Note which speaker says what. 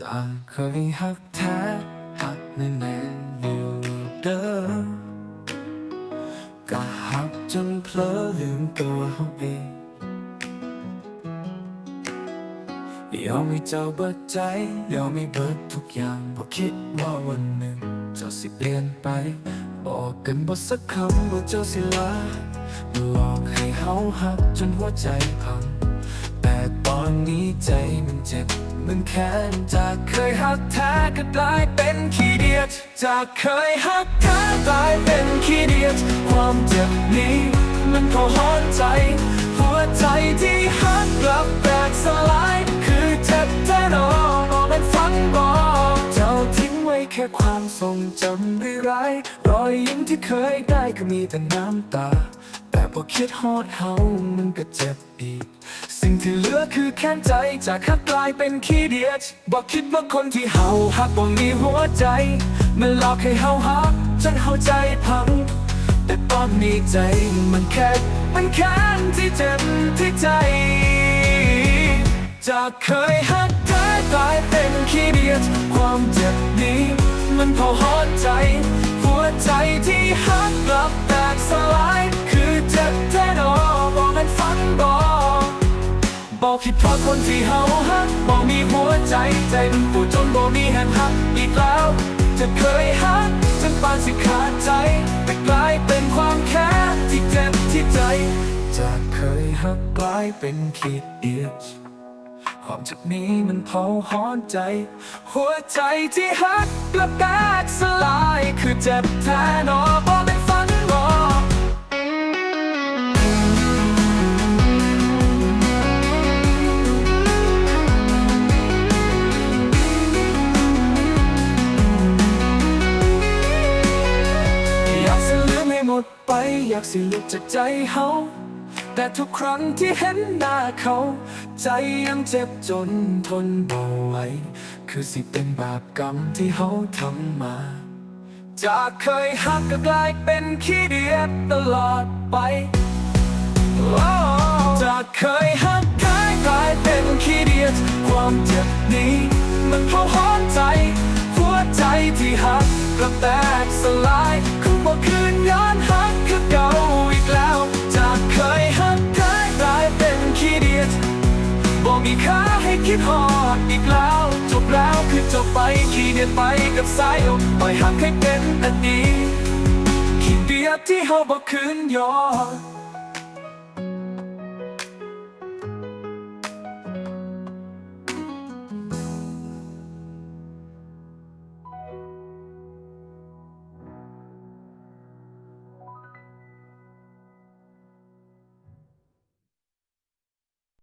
Speaker 1: จากเคยหักแท้หักแน่แน่อยู่เดิมก็หักจนเพลอลืมตัวเขาเองยอมให้เจ้าเบิดใจยอมให้เบิดทุกอย่างพราะคิดว่าวันหนึ่งเจ้าสิเปลี่ยนไป บอกกันบ่สักคำว่าเจ้าสิลาหลอกให้เฮาหักจนหัวใจพัง อนนี้ใจมันเจ็บมันแค้นจากเคยหักแท้ก็กลายเป็นขี้เดียดจากเคยหักแท้กลายเป็นขี้เดียดความเจ็บนี้มันก็หอนใจ หัวใจที่หักกลับแตกสลาย คือเจ็บแท้นอนอกมันฝังบอกเจ้าทิ้งไว้แค่ความทรงจำร้ายๆรอยยิ้มที่เคยได้ก็มีแต่น้ำตา แต่พอคิดฮอดเฮามันก็เจ็บอีก สิ่งที่เหลือคือแค้นใจจากหักกลายเป็นขี้เดียดบอกคิดว่าคนที่เฮาหักบ่มีหัวใจ มันหลอกให้เฮาหักจนเฮาใจพัง แต่ตอนนี้ใจมันแค่มันแค้นที่เจ็บที่ใจ จากเคยหักแท้กลายเป็นขี้เดียดความเจ็บนี้ มันพอหอนใจ หัวใจที่หักกลับแตกสลาย คนที่เฮาหักบอกมีหัวใจใจมันปวดจนบอกมีแหงหักอีกแล้ว จะเคยหักจนปานสิขาดใจ แต่กลายเป็นความแค้นที่เจ็บที่ใจ จากเคยหักกลายเป็นขีดเดียดความเจ็บนี้มันเผาหอนใจ หัวใจที่หักกระแตกสลายคือเจ็บแท้นอบ หมดไปอยากสิหลุดจากใจเฮาแต่ทุกครั้งที่เห็นหน้าเขา ใจยังเจ็บจนทนบ่ไหวคือสิเป็นบาปกรรมที่เฮาทำมา จากเคยหักก็กลายเป็นขี้เดียดตลอดไป จากเคยหักกลายกลายเป็นขี้เดียดความเจ็บนี้ มันเผาหอนใจ หัวใจที่หักกระแตกสลาย คิดฮอดอีกแล้ว จบแล้วคือจบไปขี่เดียนไปกับสายลมปล่อยหักให้เป็นอดีตขี้เดียดที่เฮาบอกคืนย้อน